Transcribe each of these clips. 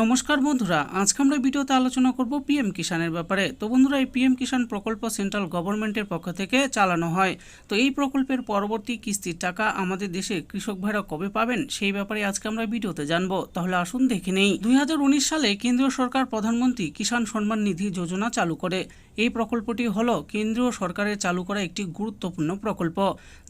নমস্কার বন্ধুরা, আজকে আমরা ভিডিওতে আলোচনা করব পিএম কিষানের ব্যাপারে। তো বন্ধুরা, এই পিএম কিষান প্রকল্প সেন্ট্রাল গভর্নমেন্টের পক্ষ থেকে চালানো হয়। তো এই প্রকল্পের পরবর্তী কিস্তির টাকা আমাদের দেশে কৃষক ভাইরা কবে পাবেন, সেই ব্যাপারে আজকে আমরা ভিডিওতে জানব। তাহলে আসুন দেখে নেই। দু হাজার উনিশ সালে কেন্দ্রীয় সরকার প্রধানমন্ত্রী কিষাণ সম্মান নিধি যোজনা চালু করে। এই প্রকল্পটি হলো কেন্দ্রীয় সরকারের চালু করা একটি গুরুত্বপূর্ণ প্রকল্প,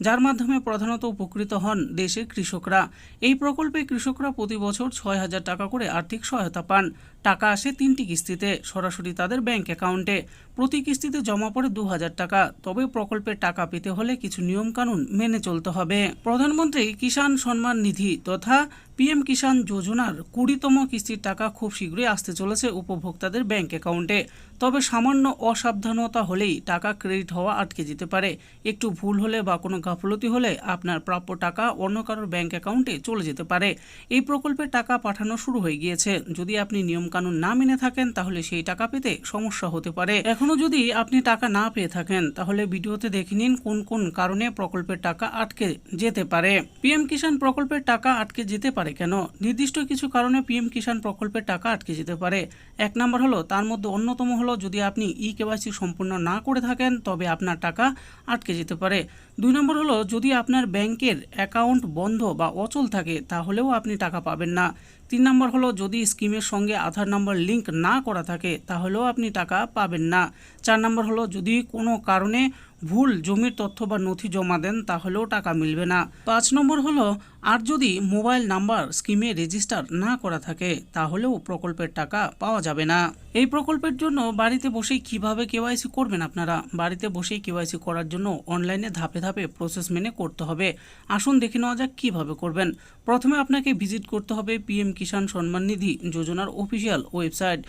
যার মাধ্যমে প্রধানত উপকৃত হন দেশের কৃষকরা। এই প্রকল্পে কৃষকরা প্রতি বছর ছয় হাজার টাকা করে আর্থিক পান। টাকা আসে তিনটি কিস্তিতে সরাসরি তাদের ব্যাংক অ্যাকাউন্টে। প্রতি কিস্তিতে জমা পড়ে দু হাজার টাকা। তবে প্রকল্পের টাকা পেতে হলে কিছু নিয়মকানুন মেনে চলতে হবে। প্রধানমন্ত্রী কিষাণ সম্মান নিধি তথা পিএম কিষাণ যোজনার কুড়িতম কিস্তির টাকা খুব শীঘ্রই আসতে চলেছে উপভোক্তাদের ব্যাংক অ্যাকাউন্টে। তবে সামান্য অসাবধানতা হলেই টাকা ক্রেডিট হওয়া আটকে যেতে পারে। একটু ভুল হলে বা কোনো গাফলতি হলে আপনার প্রাপ্য টাকা অন্য কারোর ব্যাংক অ্যাকাউন্টে চলে যেতে পারে। এই প্রকল্পের টাকা পাঠানো শুরু হয়ে গিয়েছে। যদি আপনি নিয়মকানুন না মেনে থাকেন, তাহলে সেই টাকা পেতে সমস্যা হতে পারে। এখনও যদি আপনি টাকা না পেয়ে থাকেন, তাহলে ভিডিওতে দেখে নিন কোন কোন কারণে প্রকল্পের টাকা আটকে যেতে পারে। পিএম কিষাণ প্রকল্পের টাকা আটকে যেতে পারে কেন? নির্দিষ্ট কিছু কারণে পিএম কিষাণ প্রকল্পের টাকা আটকে যেতে পারে। এক নম্বর হলো, তার মধ্যে অন্যতম হলো, যদি আপনি ই কেওয়াইসি সম্পূর্ণ না করে থাকেন, তবে আপনার টাকা আটকে যেতে পারে। দুই নম্বর হলো, যদি আপনার ব্যাংকের অ্যাকাউন্ট বন্ধ বা অচল থাকে, তাহলেও আপনি টাকা পাবেন না। তিন নম্বর হলো, যদি স্কিমের সঙ্গে আধার নম্বর লিঙ্ক না করা থাকে, তাহলেও আপনি টাকা পাবেন না। চার নম্বর হলো, যদি কোনো কারণে ভুল জমির তথ্য বা নথি জমা দেন তাহলেও টাকা মিলবে না। পাঁচ নম্বর হলো, আর যদি মোবাইল নাম্বার স্কিমে রেজিস্টার না করা থাকে, তাহলেও প্রকল্পের টাকা পাওয়া যাবে না। এই প্রকল্পের জন্য বাড়িতে বসেই কীভাবে কেওয়াইসি করবেন আপনারা? বাড়িতে বসেই কেওয়াইসি করার জন্য অনলাইনে ধাপে ধাপে প্রসেস মেনে করতে হবে। আসুন দেখে নেওয়া যাক কীভাবে করবেন। প্রথমে আপনাকে ভিজিট করতে হবে পিএম কিষাণ সম্মান নিধি যোজনার official website.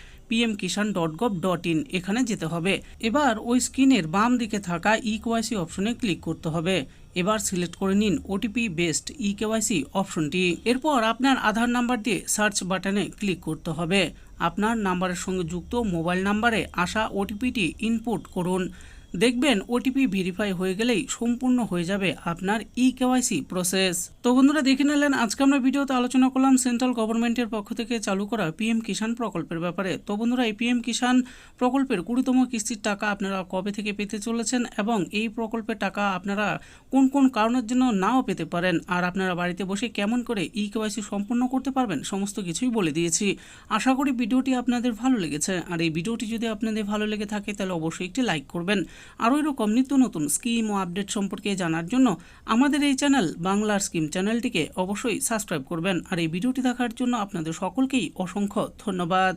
Kisan dot dot in এখানে যেতে হবে। এবার ওই স্ক্রিনের বাম দিকে থাকা ই কেওয়াইসি অপশনে ক্লিক করতে হবে। এবার সিলেক্ট করে নিন ওটিপি বেসড ই কেওয়াইসি অপশনটি। এরপর আপনার আধার নাম্বার দিয়ে সার্চ বাটনে ক্লিক করতে হবে। আপনার নাম্বারের সঙ্গে যুক্ত মোবাইল নাম্বারে আসা ওটিপিটি ইনপুট করুন। দেখবেন ওটিপি ভেরিফাই হয়ে গেলেই সম্পূর্ণ হয়ে যাবে আপনার ই কেওয়াইসি প্রসেস তো বন্ধুরা, দেখে নিলেন, আজকে আমরা ভিডিওতে আলোচনা করলাম সেন্ট্রাল গভর্নমেন্টের পক্ষ থেকে চালু করা পিএম কিষাণ প্রকল্পের ব্যাপারে। তো বন্ধুরা, এই পিএম কিষাণ প্রকল্পের কুড়িতম কিস্তির টাকা আপনারা কবে থেকে পেতে চলেছেন এবং এই প্রকল্পের টাকা আপনারা কোন কোন কারণের জন্য নাও পেতে পারেন আর আপনারা বাড়িতে বসে কেমন করে ই কেওয়াইসি সম্পূর্ণ করতে পারবেন সমস্ত কিছুই বলে দিয়েছি। আশা করি ভিডিওটি আপনাদের ভালো লেগেছে। আর এই ভিডিওটি যদি আপনাদের ভালো লেগে থাকে, তাহলে অবশ্যই একটি লাইক করবেন। আরও এরকম নিত্য নতুন স্কিম ও আপডেট সম্পর্কে জানার জন্য আমাদের এই চ্যানেল বাংলার স্কিম চ্যানেলটিকে অবশ্যই সাবস্ক্রাইব করবেন। আর এই ভিডিওটি দেখার জন্য আপনাদের সকলকেই অসংখ্য ধন্যবাদ।